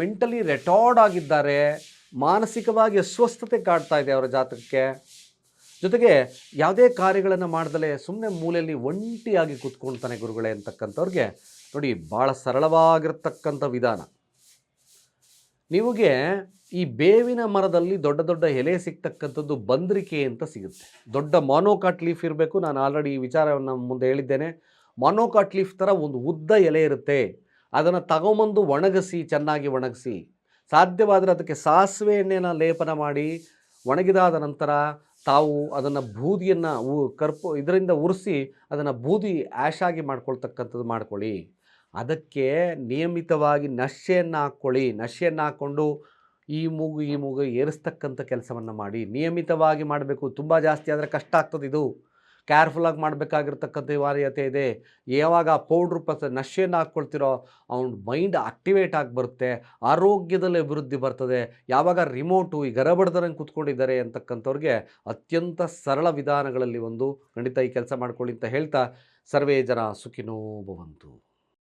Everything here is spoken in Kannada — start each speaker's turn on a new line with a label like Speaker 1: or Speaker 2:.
Speaker 1: ಮೆಂಟಲಿ ರೆಟಾರ್ಡ್ ಆಗಿದ್ದಾರೆ, ಮಾನಸಿಕವಾಗಿ ಅಸ್ವಸ್ಥತೆ ಕಾಡ್ತಾ ಇದೆ ಅವರ ಜಾತಕಕ್ಕೆ. ಜೊತೆಗೆ ಯಾವುದೇ ಕಾರ್ಯಗಳನ್ನು ಮಾಡ್ದಲೇ ಸುಮ್ಮನೆ ಮೂಲೆಯಲ್ಲಿ ಒಂಟಿಯಾಗಿ ಕೂತ್ಕೊಳ್ತಾನೆ ಗುರುಗಳೇ ಅಂತಕ್ಕಂಥವ್ರಿಗೆ, ನೋಡಿ ಭಾಳ ಸರಳವಾಗಿರ್ತಕ್ಕಂಥ ವಿಧಾನ. ನಿಮಗೆ ಈ ಬೇವಿನ ಮರದಲ್ಲಿ ದೊಡ್ಡ ದೊಡ್ಡ ಎಲೆ ಸಿಗ್ತಕ್ಕಂಥದ್ದು ಬಂದ್ರಿಕೆ ಅಂತ ಸಿಗುತ್ತೆ. ದೊಡ್ಡ ಮಾನೋಕಾಟ್ ಲೀಫ್ ಇರಬೇಕು. ನಾನು ಆಲ್ರೆಡಿ ಈ ವಿಚಾರವನ್ನು ಮುಂದೆ ಹೇಳಿದ್ದೇನೆ. ಮಾನೋಕಾಟ್ ಲೀಫ್ ಥರ ಒಂದು ಉದ್ದ ಎಲೆ ಇರುತ್ತೆ. ಅದನ್ನು ತಗೊಂಬಂದು ಒಣಗಿಸಿ, ಚೆನ್ನಾಗಿ ಒಣಗಿಸಿ. ಸಾಧ್ಯವಾದರೆ ಅದಕ್ಕೆ ಸಾಸಿವೆ ಎಣ್ಣೆನ ಲೇಪನ ಮಾಡಿ ಒಣಗಿದಾದ ನಂತರ ತಾವು ಅದನ್ನು ಬೂದಿಯನ್ನು ಉ, ಕರ್ಪು, ಇದರಿಂದ ಉರಿಸಿ ಅದನ್ನು ಬೂದಿ ಆ್ಯಶಾಗಿ ಮಾಡ್ಕೊಳ್ತಕ್ಕಂಥದ್ದು ಮಾಡ್ಕೊಳ್ಳಿ. ಅದಕ್ಕೆ ನಿಯಮಿತವಾಗಿ ನಶೆಯನ್ನು ಹಾಕ್ಕೊಳ್ಳಿ. ನಶೆಯನ್ನು ಹಾಕ್ಕೊಂಡು ಈ ಮೂಗು ಈ ಮೂಗು ಏರಿಸ್ತಕ್ಕಂಥ ಕೆಲಸವನ್ನು ಮಾಡಿ. ನಿಯಮಿತವಾಗಿ ಮಾಡಬೇಕು. ತುಂಬ ಜಾಸ್ತಿ ಆದರೆ ಕಷ್ಟ ಆಗ್ತದೆ ಇದು. ಕೇರ್ಫುಲ್ಲಾಗಿ ಮಾಡಬೇಕಾಗಿರ್ತಕ್ಕಂಥ ವಾರ್ಯತೆ ಇದೆ. ಯಾವಾಗ ಪೌಡ್ರ್ ಪಸ ನಶೆಯನ್ನು ಹಾಕ್ಕೊಳ್ತಿರೋ ಅವ್ನ ಮೈಂಡ್ ಆಕ್ಟಿವೇಟ್ ಆಗಿ ಬರುತ್ತೆ, ಆರೋಗ್ಯದಲ್ಲಿ ಅಭಿವೃದ್ಧಿ ಬರ್ತದೆ. ಯಾವಾಗ ರಿಮೋಟು ಈ ಗರಬಡ್ದರಂಗೆ ಕೂತ್ಕೊಂಡಿದ್ದಾರೆ ಅಂತಕ್ಕಂಥವ್ರಿಗೆ ಅತ್ಯಂತ ಸರಳ ವಿಧಾನಗಳಲ್ಲಿ ಒಂದು ಖಂಡಿತ ಈ ಕೆಲಸ ಮಾಡ್ಕೊಳ್ಳಿ ಅಂತ ಹೇಳ್ತಾ, ಸರ್ವೇ ಜನ ಸುಖಿನೋ ಭವಂತು.